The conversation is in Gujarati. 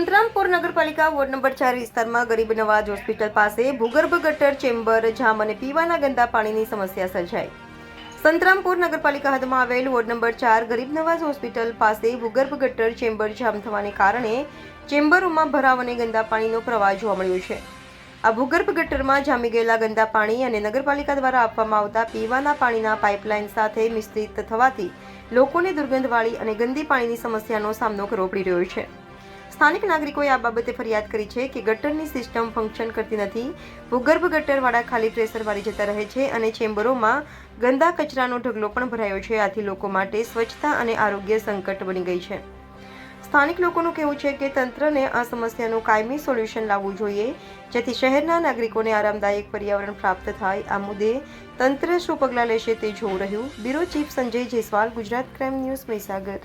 સંતરામપુર નગરપાલિકા વોર્ડ નંબર ચાર વિસ્તારમાં ગરીબ નવાજ હોસ્પિટલ પાસે ભૂગર્ભ ગટર ચેમ્બર જામ અને પીવાના ગંદા પાણીની સમસ્યા સર્જાઈ. સંતરામપુર નગરપાલિકા હદમાં આવેલ વોર્ડ નંબર ચાર ગરીબ નવાજ હોસ્પિટલ પાસે ભૂગર્ભ ગટર ચેમ્બર જામ થવાને કારણે ચેમ્બરોમાં ભરાવ અને ગંદા પાણીનો પ્રવાહ જોવા મળ્યો છે. આ ભૂગર્ભ ગટરમાં જામી ગયેલા ગંદા પાણી અને નગરપાલિકા દ્વારા આપવામાં આવતા પીવાના પાણીના પાઇપલાઇન સાથે મિશ્રિત થવાથી લોકોને દુર્ગંધવાળી અને ગંદી પાણીની સમસ્યાનો સામનો કરવો પડી રહ્યો છે. સ્થાનિક નાગરિકોએ આ બાબતે ફરિયાદ કરી છે કે ગટરની સિસ્ટમ ફંક્શન કરતી નથી. ભૂગર્ભ ગટરવાળા ખાલી પ્રેશર વાળી જતા રહે છે અને ચેમ્બરોમાં ગંદા કચરાનો ઢગલો પણ ભરાયો છે. આથી લોકો માટે સ્વચ્છતા અને આરોગ્ય સંકટ બની ગઈ છે. સ્થાનિક લોકોનું કહેવું છે કે તંત્રને આ સમસ્યાનું કાયમી સોલ્યુશન લાવવું જોઈએ, જેથી શહેરના નાગરિકોને આરામદાયક પર્યાવરણ પ્રાપ્ત થાય. આ મુદ્દે તંત્ર શું પગલાં લેશે તે જોવું રહ્યું. Bureau chief Sanjay Jaiswal, Gujarat crime news Mahisagar.